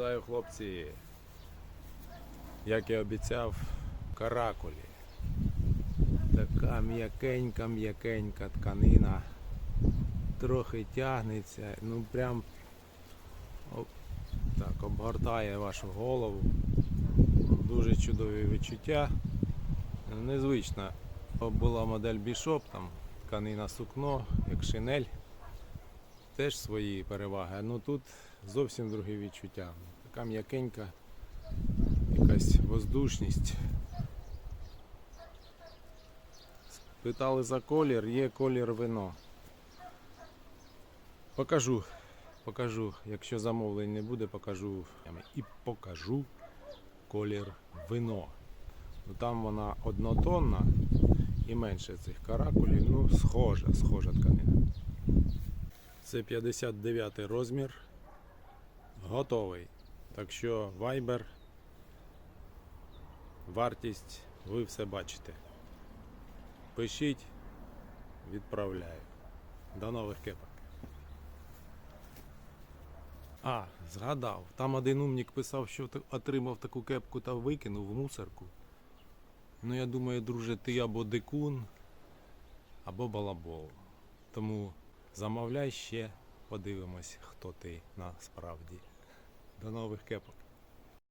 Вітаю хлопці. Як і обіцяв, каракулі. Така м'якенька, м'якенька тканина. Трохи тягнеться, ну прям оп, так, обгортає вашу голову. Дуже чудові відчуття. Незвична була модель Bishop, там тканина сукно, як шинель. Теж свої переваги. Ну тут зовсім друге відчуття. Така м'якенька, якась воздушність. Питали за колір, є колір вино. Покажу, покажу, якщо замовлень не буде, покажу і покажу колір вино. Ну, Там вона однотонна і менше цих каракулів. Ну, схожа, схожа тканина. Це 59 розмір. Готовий. Так що Viber, вартість, ви все бачите. Пишіть, відправляю. До нових кепок. А, згадав. Там один умник писав, що отримав таку кепку та викинув в мусорку. Ну, я думаю, друже, ти або дикун, або балабол. Тому замовляй ще, подивимось, хто ти насправді. До нових кепок.